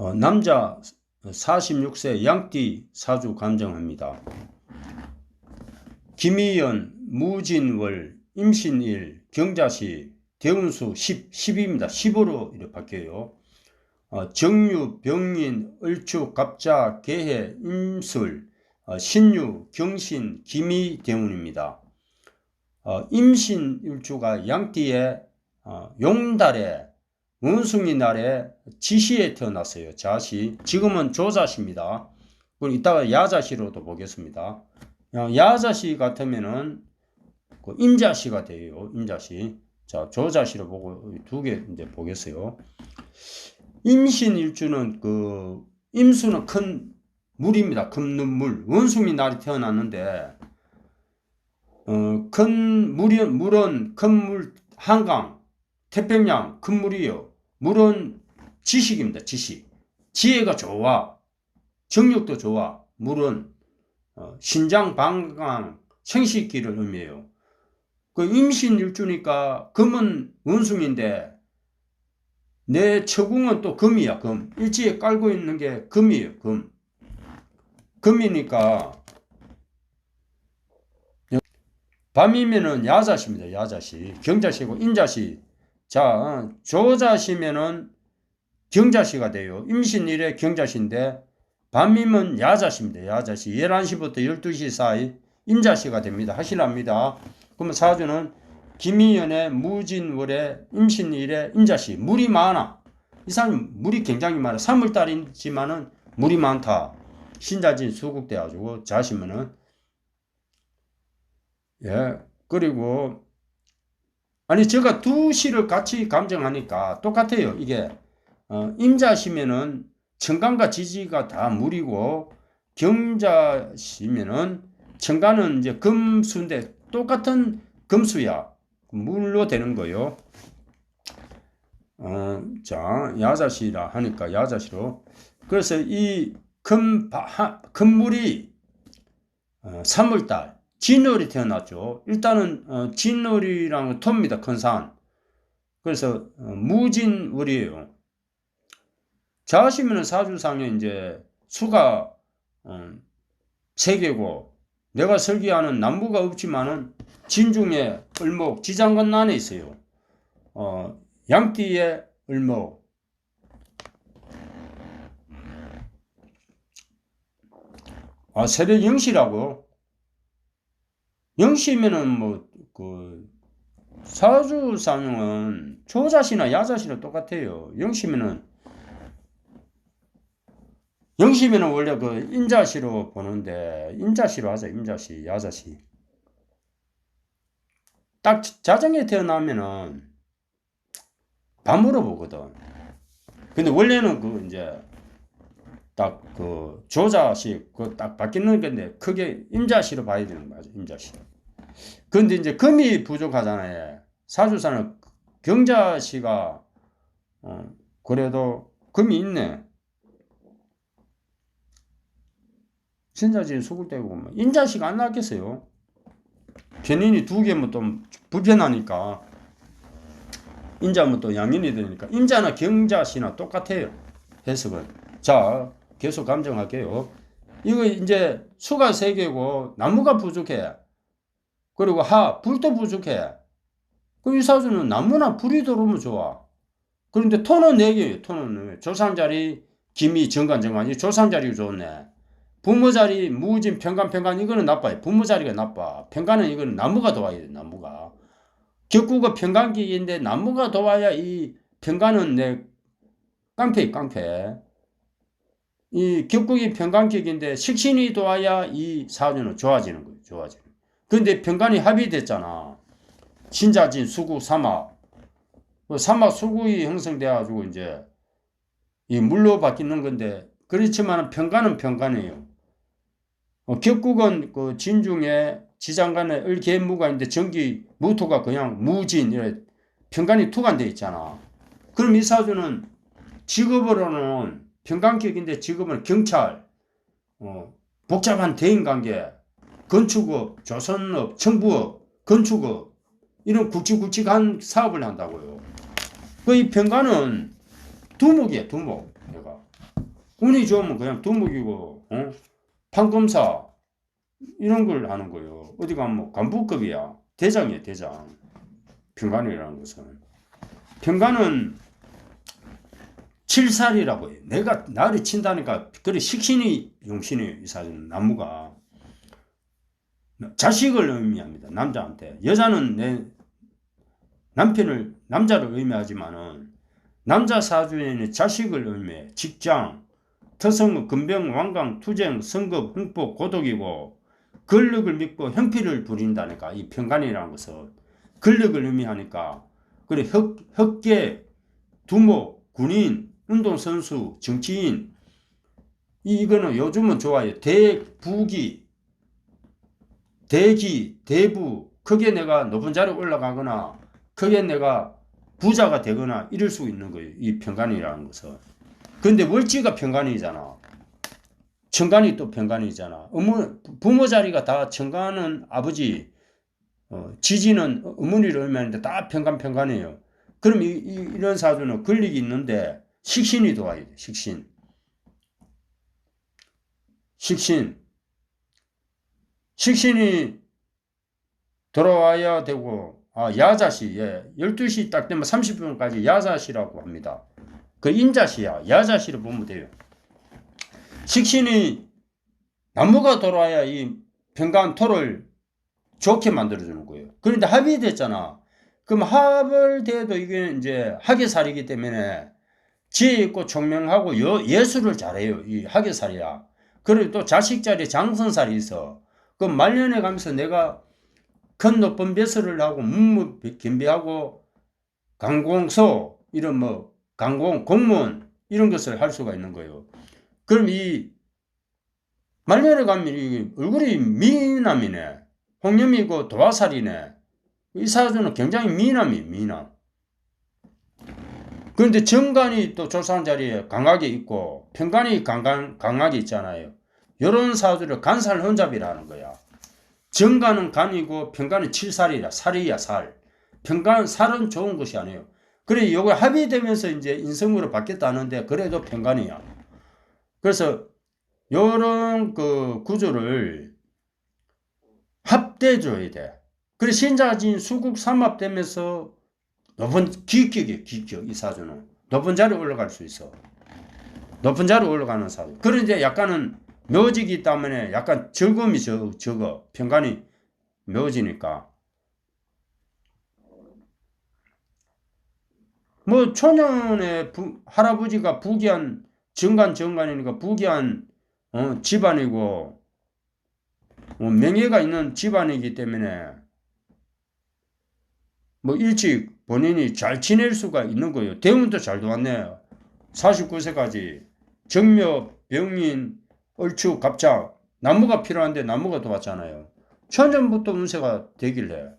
어, 남자 46세 양띠 사주 감정합니다. 김희연, 무진월, 임신일, 경자시, 대운수 10, 10입니다. 10으로 이렇게 바뀌어요. 어, 정유, 병인, 을축, 갑자, 개해, 임술, 어, 신유, 경신, 김희, 대운입니다. 어, 임신 일주가 양띠의 어, 용달에 원숭이 날에 지시에 태어났어요. 자시. 지금은 조자시입니다. 그리고 이따가 야자시로도 보겠습니다. 어, 야자시 같으면은 그 임자시가 돼요. 임자시. 자, 조자시로 보고 두 개 이제 보겠어요. 임신 일주는 그 임수는 큰 물입니다. 큰 눈물. 원숭이 날이 태어났는데 어, 큰 물이 물은 큰 물 한강 태평양 큰 물이요. 물은 지식입니다. 지식. 지혜가 좋아. 정력도 좋아. 물은 어, 신장 방광 생식기를 의미해요. 그 임신 일주니까 금은 원숭인데 내 처궁은 또 금이야. 금. 일지에 깔고 있는 게 금이에요. 금. 금이니까 밤이면은 야자시입니다. 야자시. 경자시고 인자시. 자, 조자시면은 경자시가 돼요. 임신일에 경자시인데 밤이면 야자시입니다. 야자시. 11시부터 12시 사이 인자시가 됩니다. 하시랍니다. 그러면 사주는 김희연의 무진월의 임신일에 인자시. 물이 많아. 이 사람 물이 굉장히 많아. 3월달이지만은 물이 많다. 신자진 수국돼가지고 자시면은 예. 그리고 아니 제가 두 시를 같이 감정하니까 똑같아요. 이게 어, 임자시면은 청간과 지지가 다 물이고 경자시면은 청간은 이제 금수인데 똑같은 금수야. 물로 되는 거요. 어, 자, 야자시라 하니까 야자시로. 그래서 이 금, 금물이 어, 3월달 진월이 태어났죠. 일단은 어, 진월이랑 토입니다. 큰 산. 그래서 어, 무진월이에요. 자시면은 사주상에 이제 수가 어, 세 개고 내가 설계하는 남부가 없지만은 진중에 을목 지장간 안에 있어요. 어, 양띠에 을목 아 새벽 0시라고 0시면은 뭐그 사주상은 조자시나 야자시나 똑같아요. 0시면은 0시면은 원래 그 인자시로 보는데 인자시로 하자 인자시 야자시 딱 자정에 태어나면은 밤으로 보거든. 근데 원래는 그 이제 딱 그 조자식 그 딱 바뀌는 건데 크게 임자시로 봐야 되는 거죠 임자시. 근데 이제 금이 부족하잖아요. 사주사는 경자시가 어, 그래도 금이 있네. 신자지 수굴대고 보면 인자시가 안 나겠어요. 견인이 두 개면 좀 불편하니까 인자면 또 양인이 되니까 인자나 경자시나 똑같아요. 해석은. 자, 계속 감정할게요. 이거 이제 수가 세 개고 나무가 부족해. 그리고 하, 불도 부족해. 그럼 이 사주는 나무나 불이 들어오면 좋아. 그런데 토는 네 개예요. 토는 조상자리, 김이, 정관, 정관이 조상자리 좋네. 부모자리, 무진, 평간, 평간 이거는 나빠요. 부모자리가 나빠. 평간은 이거는 나무가 도와야 돼. 나무가. 격구가 평간기인데 나무가 도와야 이 평간은 내 깡패, 깡패. 이 격국이 평간격인데 식신이 도와야 이 사주는 좋아지는 거예요. 좋아지는. 근데 평간이 합의됐잖아. 신자진, 수구, 사막. 그 사막 수구이 형성돼가지고 이제 이 물로 바뀌는 건데 그렇지만 평간은 평간이에요. 어, 격국은 그 진중에 지장간에 을개무가 있는데 전기 무토가 그냥 무진 이래 평간이 투간돼 있잖아. 그럼 이 사주는 직업으로는 평강격인데 지금은 경찰, 어, 복잡한 대인관계, 건축업, 조선업, 청부업, 건축업 이런 굵직굵직한 사업을 한다고요. 그 이 평가는 두목이야 두목. 내가 운이 좋으면 그냥 두목이고, 어? 판검사, 이런 걸 하는 거예요. 어디 가면 뭐 간부급이야. 대장이에요, 대장. 평간이라는 것은. 평간은 칠살이라고 해요. 내가 나를 친다니까, 그래, 식신이 용신이에요, 이 사주는. 나무가. 자식을 의미합니다, 남자한테. 여자는 내 남편을, 남자를 의미하지만은, 남자 사주에는 자식을 의미해. 직장, 터성, 금병, 왕강, 투쟁, 성급, 흥복, 고독이고, 권력을 믿고 형필을 부린다니까 이 평간이라는 것은 권력을 의미하니까 그래 흑, 흑계, 두목, 군인, 운동선수, 정치인 이, 이거는 요즘은 좋아요. 대부기, 대기, 대부 크게 내가 높은 자리에 올라가거나 크게 내가 부자가 되거나 이럴 수 있는 거예요. 이 평간이라는 것은. 근데 월지가 평간이잖아. 청간이 또 평간이잖아. 어머, 부모 자리가 다 청간은 아버지, 어, 지지는 어머니를 의미하는데 다 평간 평간이에요. 그럼 이, 이, 이 런 사주는 권력이 있는데 식신이 도와야 돼. 식신. 식신. 식신이 돌아와야 되고, 아, 야자시, 예. 12시 딱 되면 30분까지 야자시라고 합니다. 그 인자시야. 야자시를 보면 돼요. 식신이 나무가 돌아야 이 평간 토를 좋게 만들어주는 거예요. 그런데 합이 됐잖아. 그럼 합을 돼도 이게 이제 학예살이기 때문에 지혜 있고 총명하고 여, 예술을 잘해요. 이 학예살이야. 그리고 또 자식 자리에 장선살이 있어. 그럼 말년에 가면서 내가 큰 높은 배설을 하고 문무 겸비하고 강공소 이런 뭐 강공 공무원 이런 것을 할 수가 있는 거예요. 그럼 이 말년에 가면 이 얼굴이 미남이네. 홍염이고 도화살이네. 이 사주는 굉장히 미남이 미남. 그런데 정관이 또 조상 자리에 강하게 있고 평관이 강간, 강하게 있잖아요. 이런 사주를 간살 혼잡이라는 거야. 정관은 간이고 평관은 칠살이라 살이야 살. 평관 살은 좋은 것이 아니에요. 그래 이거 합의되면서 이제 인성으로 바뀌었다는데 그래도 평관이야. 그래서 요런 그 구조를 합대줘야 돼. 그래 신자진 수국 삼합되면서 높은 기격이 기격 이 사주는 높은 자리에 올라갈 수 있어. 높은 자리에 올라가는 사주. 그런데 약간은 묘지기 때문에 약간 적음이 적, 적어. 평간이 묘지니까. 뭐 초년에 부, 할아버지가 부귀한 정관 정관이니까 부귀한 어, 집안이고 어, 명예가 있는 집안이기 때문에 뭐 일찍 본인이 잘 지낼 수가 있는 거예요. 대운도 잘 도왔네요. 49세까지 정묘, 병인, 얼추, 갑작 나무가 필요한데 나무가 도왔잖아요. 천년부터 운세가 되길래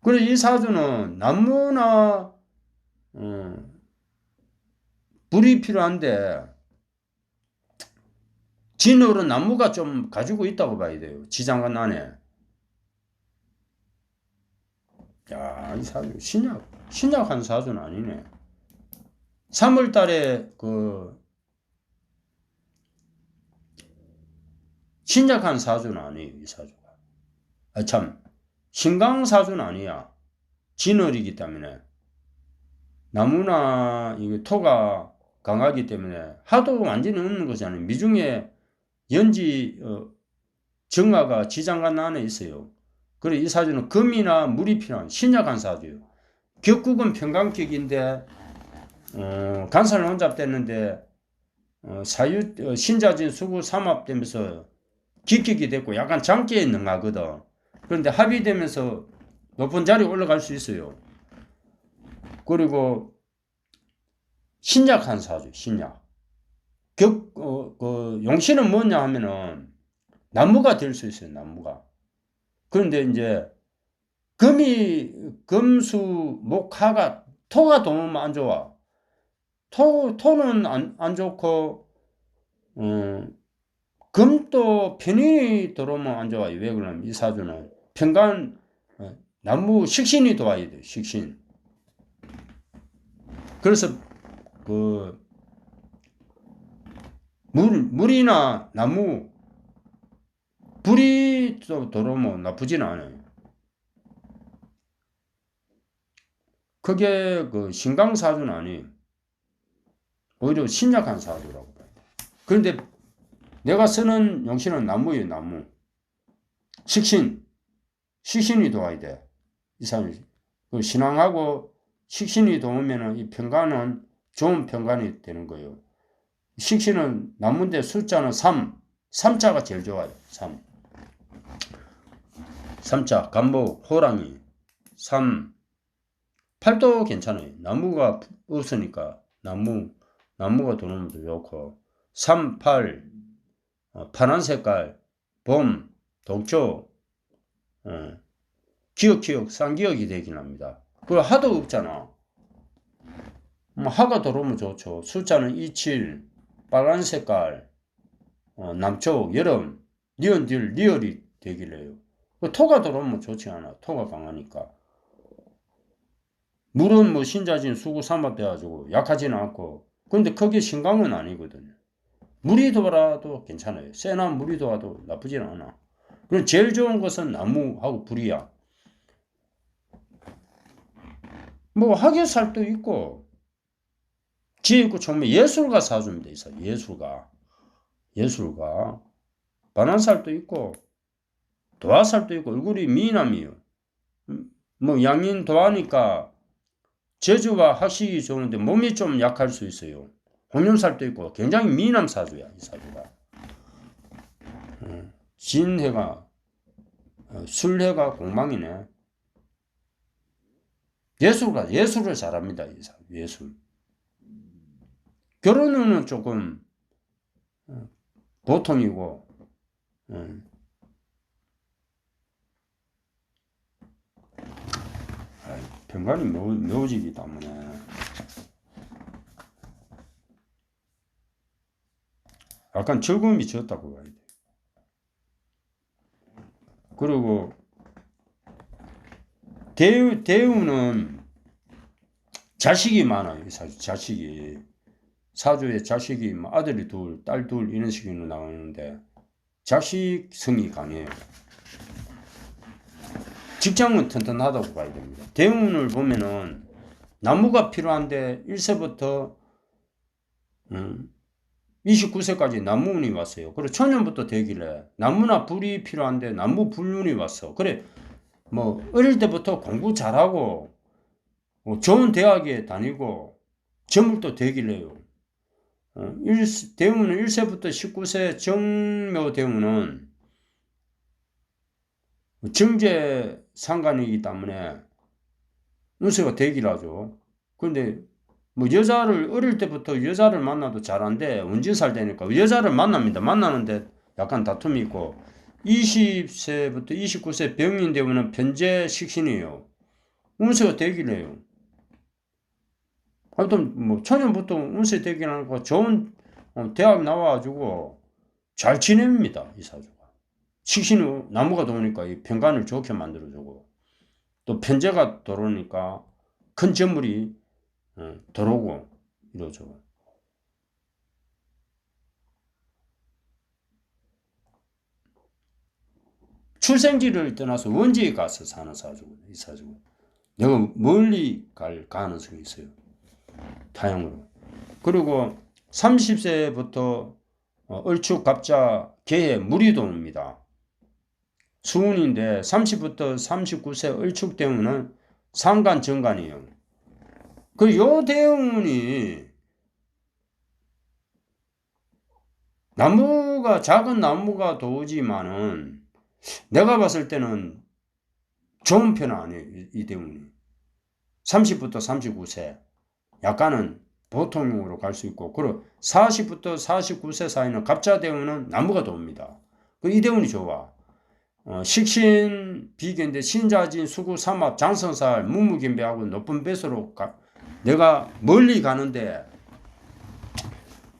그래 이 사주는 나무나 어, 불이 필요한데 진으로 나무가 좀 가지고 있다고 봐야 돼요. 지장간 안에. 야, 이 사주 신약 신약한 사주는 아니네. 3월 달에 그 신약한 사주는 아니에요, 이 사주가. 아, 참, 신강 사주는 아니야. 진월이기 때문에. 나무나 이 토가 강하기 때문에 하도 완전히 없는 아니에요. 미중에 연지 어, 정화가 지장간 안에 있어요. 그래 이 사주는 금이나 물이 필요한 신약한 사주예요. 격국은 평강격인데 어, 간살 혼잡됐는데 어, 사유 어, 신자진 수구 삼합되면서 기격이 됐고 약간 장기에 능하거든. 그런데 합의되면서 높은 자리에 올라갈 수 있어요. 그리고 신약 한 사주, 신약. 격, 어, 그, 용신은 뭐냐 하면은, 나무가 될 수 있어요, 나무가. 그런데 이제, 금이, 금수, 목화가, 토가 도면 안 좋아. 토, 토는 안, 안 좋고, 어, 금도 편인이 들어오면 안 좋아요. 왜 그러냐면, 이 사주는. 평간, 어, 나무 식신이 도와야 돼, 식신. 그래서 그 물, 물이나 나무, 불이 또 들어오면 나쁘진 않아요. 그게 그 신강사주는 아니에요. 오히려 신약한 사주라고 봐요. 그런데 내가 쓰는 용신은 나무예요, 나무. 식신. 식신이 도와야 돼. 이 사람이. 그 신앙하고 식신이 도우면은 이 평간은 좋은 평간이 되는 거예요. 식신은 나무인데 숫자는 3. 3자가 제일 좋아요. 3. 3자, 간목, 호랑이. 3. 8도 괜찮아요. 나무가 없으니까 나무, 나무가 도는 것도 좋고. 3, 8. 어, 파란 색깔, 봄, 독초, 어, 기억, 기억, 쌍기억이 되긴 합니다. 그 하도 없잖아. 뭐 하가 들어오면 좋죠. 숫자는 27, 빨간 색깔, 어, 남쪽, 여름, 니은, 딜, 리얼이 되길 해요. 그 토가 들어오면 좋지 않아. 토가 강하니까. 물은 뭐 신자진 수구 삼합돼가지고 약하지는 않고. 근데 그게 신강은 아니거든요. 물이 돌아도 괜찮아요. 세나 물이 돌아도 나쁘진 않아. 그럼 제일 좋은 것은 나무하고 불이야. 뭐 학예살도 있고 지혜 있고 정말 예술가 사주면 돼 있어. 예술가. 예술가. 반환살도 있고 도화살도 있고 얼굴이 미남이요. 뭐 양인 도화니까 재주가 학식이 좋은데 몸이 좀 약할 수 있어요. 홍룡살도 있고 굉장히 미남 사주야 이 사주가. 어, 진해가 어, 술해가 공망이네. 예술가 예술을 잘합니다 이 사주 예술. 결혼은 조금 어, 보통이고 병간이 매우, 매워지기 때문에 약간 적음이 졌다고 봐야 돼. 그리고 대우, 대우는 자식이 많아요. 사주 자식이. 사주에 자식이 뭐 아들이 둘, 딸 둘 이런 식으로 나오는데 자식 성이 강해요. 직장은 튼튼하다고 봐야 됩니다. 대운을 보면은 나무가 필요한데 1세부터 음, 29세까지 나무운이 왔어요. 그리고 천년부터 되길래 나무나 불이 필요한데 나무 불운이 왔어. 그래 뭐 어릴 때부터 공부 잘하고 뭐 좋은 대학에 다니고 점을또 되길래요. 어, 1, 대운은 1세부터 19세 정묘 대운은 정제 상관이기 때문에 운세가 하죠. 그런데 뭐 여자를 어릴 때부터 여자를 만나도 잘한데 운진살 되니까 여자를 만납니다. 만나는데 약간 다툼이 있고 20세부터 29세 병인 되면 편제 식신이에요. 운세가 되길 해요. 하여튼 뭐 초년부터 운세 되긴 하고 좋은 어, 대학 나와가지고 잘 지냅니다. 이 사주가. 식신이 나무가 도우니까 이 평간을 좋게 만들어주고 또 편제가 들어오니까 큰 재물이 어, 들어오고 이러죠. 출생지를 떠나서 원지에 가서 사는 사주고 이 사주고 내가 멀리 갈 가능성이 있어요. 타향으로. 그리고 30세부터 어, 얼축 갑자 개에 물이 도옵니다. 수운인데 30부터 39세 을축 대운은 상간 정간이에요. 그 요 대운이 나무가 작은 나무가 도지만은 내가 봤을 때는 좋은 편은 아니에요. 이 대운이. 30부터 39세 약간은 보통으로 갈 수 있고 그리고 40부터 49세 사이는 갑자 대운은 나무가 도웁니다. 그이 대운이 좋아. 어, 식신 비견인데 신자진 수구 삼합 장성살 무무김배하고 높은 배수로 가, 내가 멀리 가는데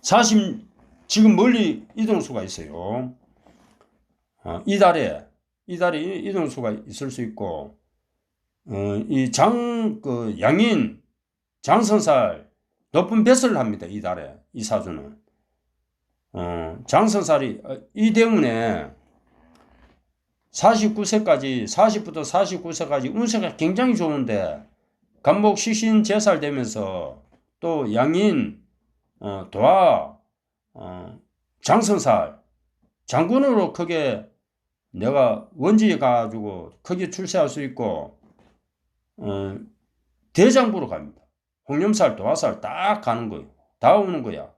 40 지금 멀리 이동수가 있어요. 어, 이달에 이달에 이동수가 있을 수 있고 어, 이장 그 양인 장성살 높은 배설을 합니다. 이달에 이 사주는 어, 장성살이 어, 이 때문에 49세까지 40부터 49세까지 운세가 굉장히 좋은데 간목 시신 제살 되면서 또 양인 어, 도화 어, 장성살 장군으로 크게 내가 원지에 가지고 크게 출세할 수 있고 어, 대장부로 갑니다. 홍염살 도화살 딱 가는 거예요. 다 오는 거야.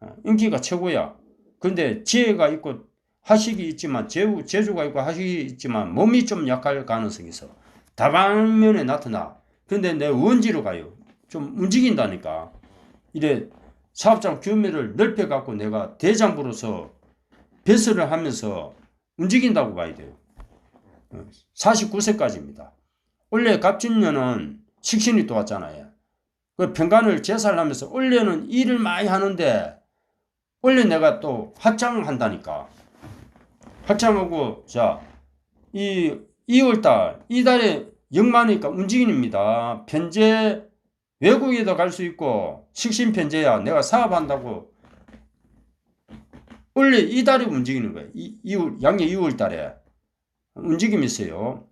어, 인기가 최고야. 근데 지혜가 있고 하식이 있지만 제우, 재주가 있고 하식이 있지만 몸이 좀 약할 가능성이 있어. 다방면에 나타나. 근데 내 원지로 가요. 좀 움직인다니까. 이래 사업장 규모를 넓혀 갖고 내가 대장부로서 배설을 하면서 움직인다고 봐야 돼요. 49세까지입니다. 원래 갑진년은 식신이 또 왔잖아요. 그 평간을 제살하면서 원래는 일을 많이 하는데 원래 내가 또 합장한다니까. 합장하고 자 이 2월달 이달에 영마니까 움직입니다. 편제 외국에도 갈 수 있고 식신 편제야 내가 사업한다고 원래 이달에 움직이는 거예요. 2월 양력 2월 달에 움직임이 있어요.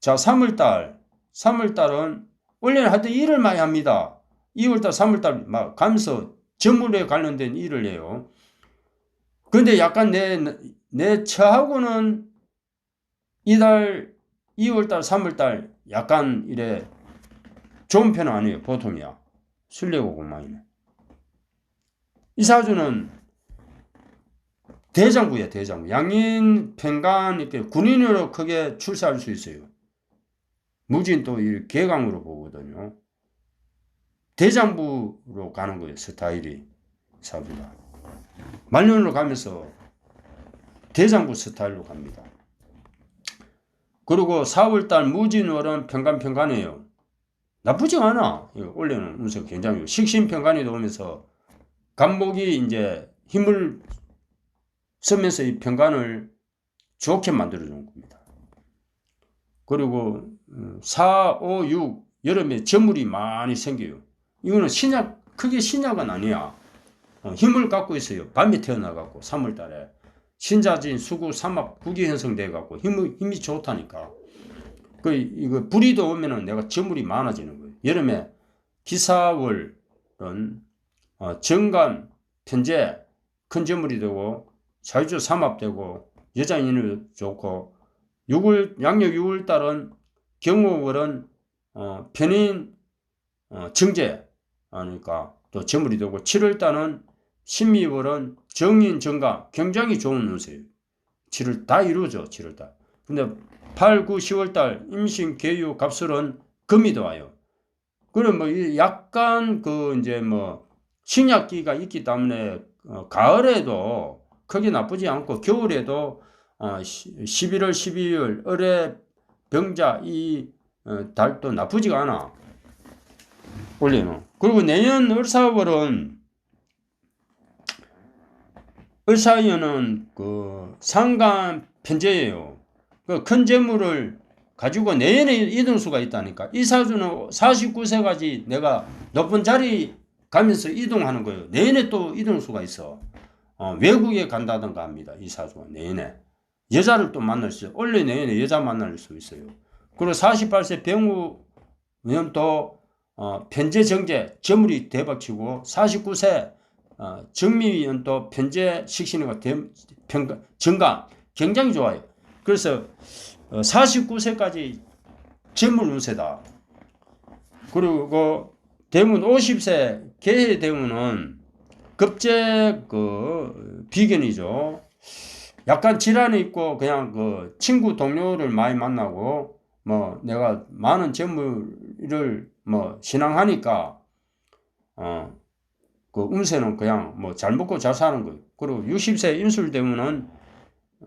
자 3월 달 3월 달은 원래는 하여튼 일을 많이 합니다. 2월 달 3월 달막 가면서 전물에 관련된 일을 해요. 근데 약간 내, 내 처하고는 이달 2월 달 3월 달 약간 이래 좋은 편은 아니에요 보통이야. 공망이네 이사주는 대장부야 대장부. 양인 평간 이렇게 군인으로 크게 출세할 수 있어요. 무진 또이 개강으로 보거든요. 대장부로 가는 거예요 스타일이 사주가. 말년으로 가면서 대장부 스타일로 갑니다. 그리고 4월달 무진월은 평간평간이에요. 나쁘지 않아. 원래는 운석 굉장히 식신평간이 오면서 간목이 이제 힘을 쓰면서 이 평간을 좋게 만들어주는 겁니다. 그리고 4, 5, 6 여름에 저물이 많이 생겨요. 이거는 신약 크게 신약은 아니야. 어, 힘을 갖고 있어요. 밤에 태어나갖고 3월달에 신자진 수구 삼합 국이 형성돼 갖고 힘이 힘이 좋다니까. 그 이거 불이도 오면은 내가 저물이 많아지는 거예요. 여름에 기사월은 어, 정간 편제 큰 저물이 되고 자유주 삼합되고 여자인을 좋고 6월 양력 6월 달은 경호월은 어, 편인 어, 정제 하니까 또 저물이 되고 7월 달은 신미월은 정인 정가 굉장히 좋은 운세예요. 7월 다 이루어져 7월 달. 근데 8, 9, 10월 달 임신, 개유, 갑술은 금이 들어와요. 그럼 뭐 약간 그 이제 뭐 신약기가 있기 때문에 어, 가을에도 크게 나쁘지 않고 겨울에도 어, 11월, 12월 을의 병자 이 어, 달도 나쁘지가 않아. 원래는. 그리고 내년 을사월은 을사연은 그 상간 편제예요. 그 큰 재물을 가지고 내년에 이동 수가 있다니까. 이 사주는 49세까지 내가 높은 자리 가면서 이동하는 거예요. 내년에 또 이동 수가 있어. 어, 외국에 간다든가 합니다. 이 사주가 내년에. 여자를 또 만날 수 있어요. 원래 내년에 여자 만날 수 있어요. 그리고 48세 병우면 또 어, 편제 정제 재물이 대박치고 49세 어, 정미위원 또 편제 평가, 정강 굉장히 좋아요. 그래서 어, 49세까지 재물 운세다. 그리고 대문 50세 개해 대문은 급제 그 비견이죠. 약간 질환이 있고 그냥 그 친구 동료를 많이 만나고 뭐 내가 많은 재물을 뭐 신앙하니까 어 그 운세는 그냥 뭐 잘 먹고 잘 사는 거예요. 그리고 60세 인술 되면은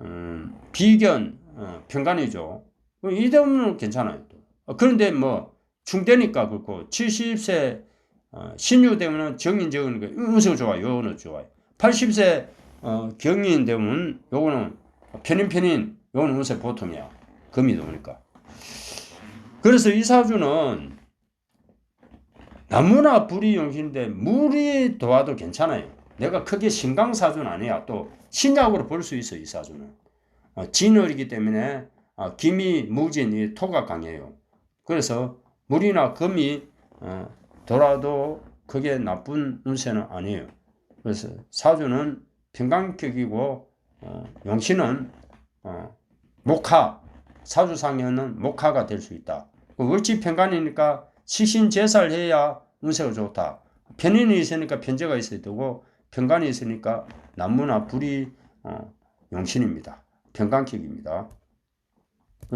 음, 비견 어, 평간이죠. 이 되면 괜찮아요. 어, 그런데 뭐 중대니까 그렇고 70세 어, 신유 되면은 정인 적은 거 운세 좋아요. 요거는 좋아요. 80세 어, 경인 되면 요거는 편인 편인 요거는 운세 보통이야. 금이 도니까. 그래서 이 사주는 나무나 불이 용신인데 물이 도와도 괜찮아요. 내가 크게 신강사주는 아니야. 또 신약으로 볼 수 있어 이 사주는. 어, 진월이기 때문에 어, 김이 무진 이 토가 강해요. 그래서 물이나 금이 어, 돌아도 그게 나쁜 운세는 아니에요. 그래서 사주는 평강격이고 어, 용신은 어, 목화 사주상에는 목화가 될 수 있다. 그 월지 평간이니까 시신 제사를 해야 운세가 좋다. 편인이 있으니까 편제가 있어야 되고 평간이 있으니까 나무나 불이 어, 용신입니다. 평강격입니다.